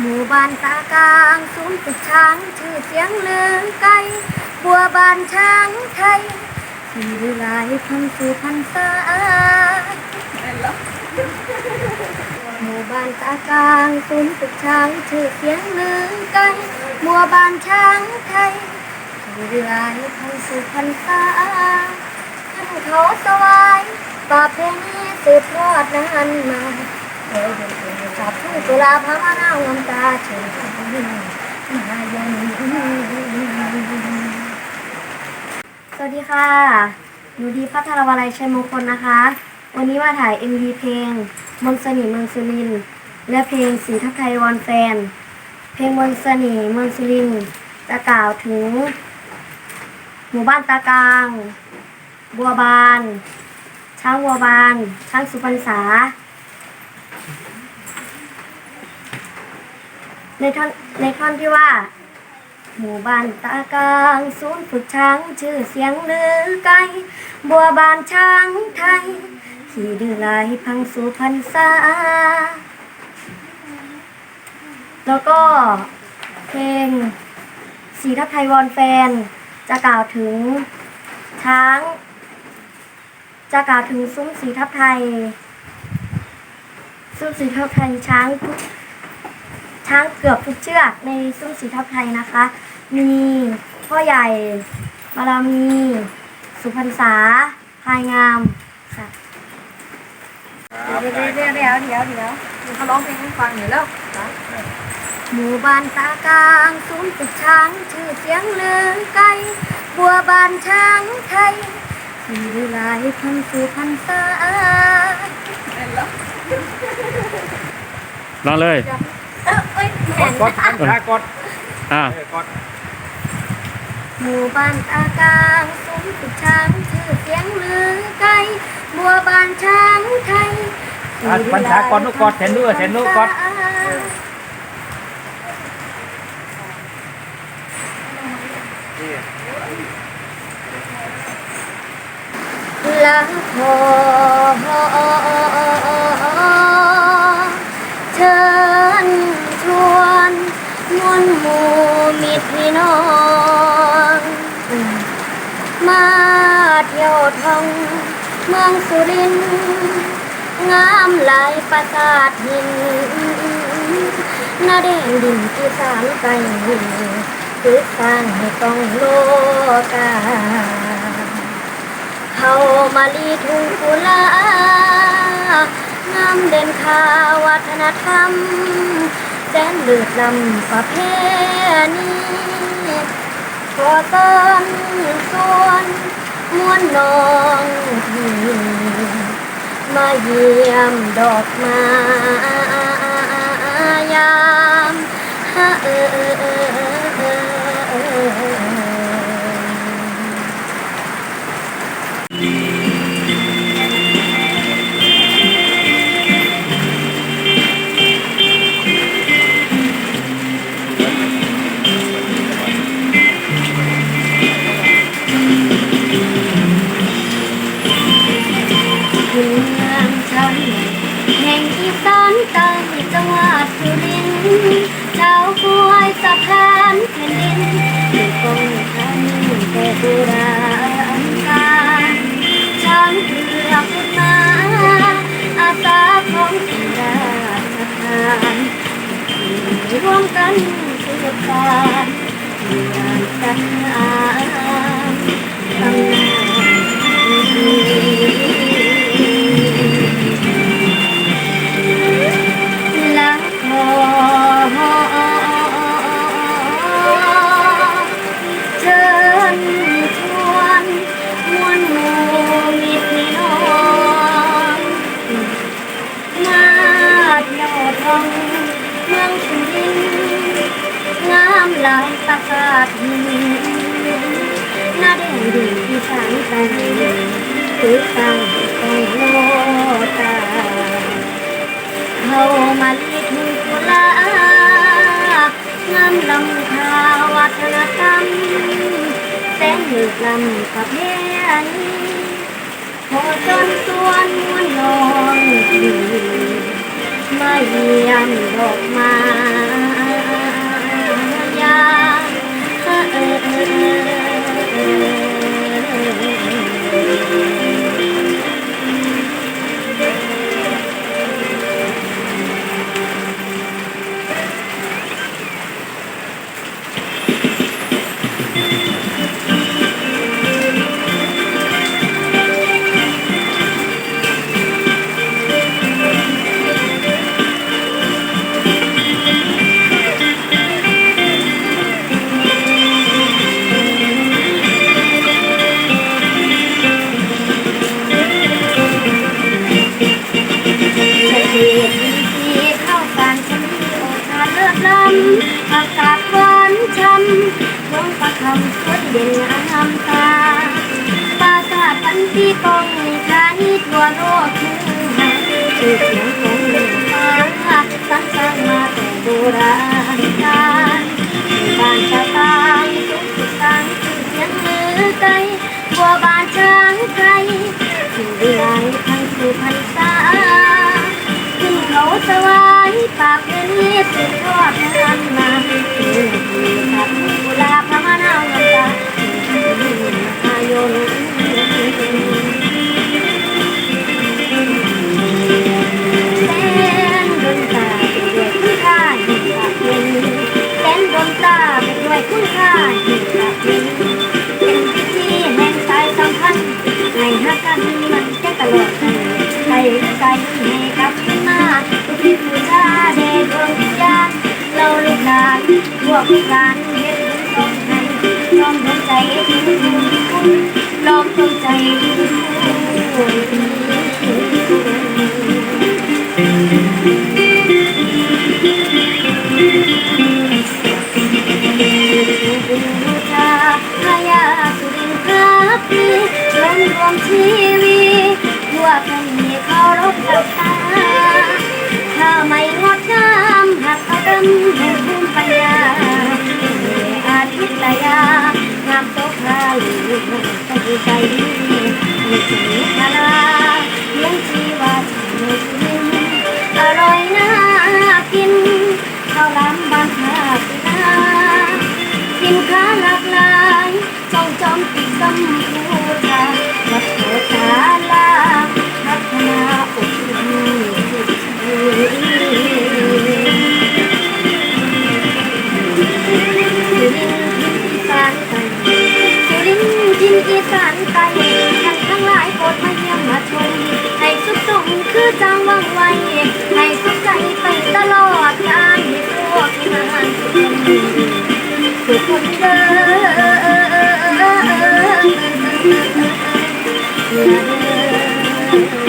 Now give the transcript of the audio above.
หมู่บ้านตากลางศูนย์ฝึกช้างชื่อเสียงเลืองไกล บัวบานช้างไทยที่ดูหลายพันสู่พันษาหมู่บ้านตากลางศูนย์ฝึกช้างชื่อเสียงเลืองไกล บัวบานช้างไทยที่ดูหลายพันสู่พันษาท่านเขาสวายป่าเพลงนี้สืบทอดนานมาเอเดินเดิน จับุ่งตุลาภาวนาน้ำตาเฉยมาย็นสวัสดีค่ะหนูดีพัทรวลัยชัยมงคลนะคะ วันนี้มาถ่าย MV เพลงมนสน่ห์เมืองสุริน และเพลงสีทับไทยวอนแฟน เพลงมนต์เสน่ห์เมืองสุรินจะกล่าวถึง หมู่บ้านตากลาง บัวบาน ช้างบัวบาน ช้างสุพรรษา ในท่อนในท่อนที่ว่า หมู่บ้านตากลางศูนย์ฝึกช้างชื่อเสียงลือไกลบัวบานช้างไทย ขี่ดื้อลายพังสู่พันษาแล้วก็เพลงสีทับไทยวอนแฟน จะกล่าวถึงช้าง จะกล่าวถึงซุ้มสีทับไทยซุ้มสีทับไทยช้างทุก ช้างเกือบทุกเชือกในซุ้มสีทับไทยนะคะ มีพ่อใหญ่บารมี สุพรรษาพายงามค่ะครับเดี๋ยวเดี๋ยวเดี๋ยวเดี๋ยวเดี๋ยวเขาร้องเพลงให้ฟังอยู่แล้วหมู่บ้านตากลางศูนย์ฝึกช้างชื่อเสียงเลืองไกลบัวบานช้างไทยที่ดูหลายพันสู่พันษาลองเลยเอ้ยเอ้ย กแม่ดนกดอันชากดอ่า เออกดหมู่บ้านตากลางซุ้มฝึกช้างชื่อเสียงลือไกลบัวบานช้างไทยอันปัญชากดลูกกดเห็นด้วยเห็นลูกกดลังพอ น้อง มาเที่ยวท่องเมืองสุรินทร์งามหลายปราสาทหินนาแดงดินที่สามไกลคือสร้างให้ต้องโลกาเข้ามาลีทุ่งกุลางามเด่นค่าวัฒนธรรม แสนเลือดลำประเพณีขอต้อนส่วนมวนน้องพี่มาเยี่ยมดอกมายามฮะเออ นสืบสานงานจัดงานตำนานลักขอเชิญ ลายปราสาทหินหน้าแดงดีที่ฉันไปคือสร้างตองโลกาเขามาลีทุ่งกุลางามลำคาวัฒนธรรมแสนลึกลำประเพณีขอจนส่วนมวลน้องพี่เยี่ยมดอกไม้ Thank you. ำอากาศหวานช้ำน้องประคำสดเด่นงามตาปราสาทพันที่กองชานีทั่วโลกคือหาชื่อเสียงของ ปากเรนีสุดยอดนั้นมาคือที่ขับกุลาพมนาวน้ำตาอายุนแสนดนตาเป็นด้วยคุณค่าหนปากเรนีแสนดนตาเป็นด้วยคุณค่าเป็นพิธีแห่งสายสัมพันธ์ให้ฮักกันมันจะตลอดไปให้ใจให้กับ ขึ้นมาทุกที่ผู้ชาเดดวงวิญญาณเราลูกหลานพวกลูกหลานเฮ็ดบุญต้องให้ยอมดวงใจถึงคุณคุณยอมดวงใจถึงคุณบูชาพญาสุรินทร์ครับพี่รวมรวมชีวิตทั่วแผ่นดินเขารบกับตา ไม่งดงามหักเอาดำแห่งภูมิปัญญาอาทิตยางามตกพาลีใจใจดีมีสีคาราเลี้ยงชีวาชีวิตอร่อยน่ากินข้าวลามบ้านท่าปีนาสินค้าหลากหลายจ้องจอมติดกัมพูช อีสานไกลท่านทั้งหลายโปรดมาเยี่ยมมาชมให้สุขสมคือจังวังไวให้สุขใจไปตลอดกาลให้พวกงานสุขคนเดิน